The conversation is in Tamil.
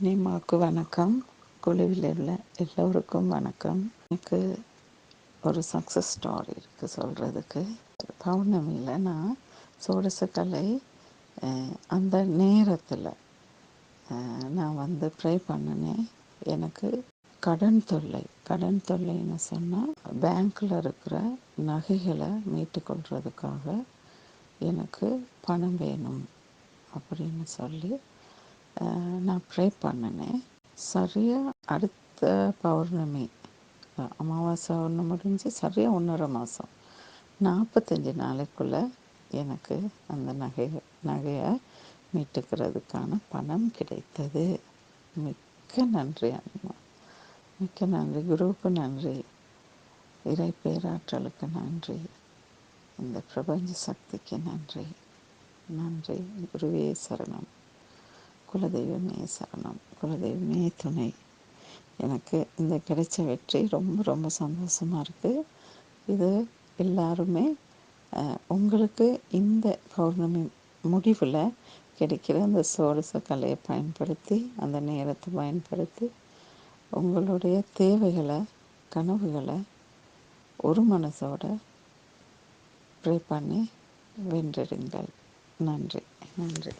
சினிமாவுக்கு வணக்கம். குழுவில் உள்ள எல்லோருக்கும் வணக்கம். எனக்கு ஒரு சக்ஸஸ் ஸ்டோரி இருக்குது சொல்கிறதுக்கு பௌர்ணமியில் நான் சோடசக்கலை அந்த நேரத்தில் நான் வந்து ப்ரே பண்ணினேன். எனக்கு கடன் தொல்லை கடன் தொல்லைன்னு சொன்னால் பேங்க்கில் இருக்கிற நகைகளை மீட்டுக்கொள்கிறதுக்காக எனக்கு பணம் வேணும் அப்படின்னு சொல்லி நான் ப்ரே பண்ணினேன் சரியாக அடுத்த பௌர்ணமி. அமாவாசை ஒன்று முடிஞ்சு சரியாக ஒன்றரை மாதம் நாற்பத்தஞ்சு நாளைக்குள்ளே எனக்கு அந்த நகை நகையை மீட்டுக்கிறதுக்கான பணம் கிடைத்தது. மிக்க நன்றி அம்மா. மிக்க நன்றி. குருவுக்கு நன்றி. இறை பேராற்றலுக்கு நன்றி. இந்த பிரபஞ்ச சக்திக்கு நன்றி. நன்றி. குருவே சரணம். குலதெய்வமே சரணம் குலதெய்வமே துணை. எனக்கு இந்த கிடைச்ச வெற்றி ரொம்ப ரொம்ப சந்தோஷமாக இருக்குது இது எல்லாருமே உங்களுக்கு இந்த பௌர்ணமி முடிவில் கிடைக்கிற அந்த சோடச கலையை பயன்படுத்தி அந்த நேரத்தை பயன்படுத்தி உங்களுடைய தேவைகளை கனவுகளை ஒரு மனசோட ப்ரே பண்ணி வென்றிடுங்கள். நன்றி நன்றி.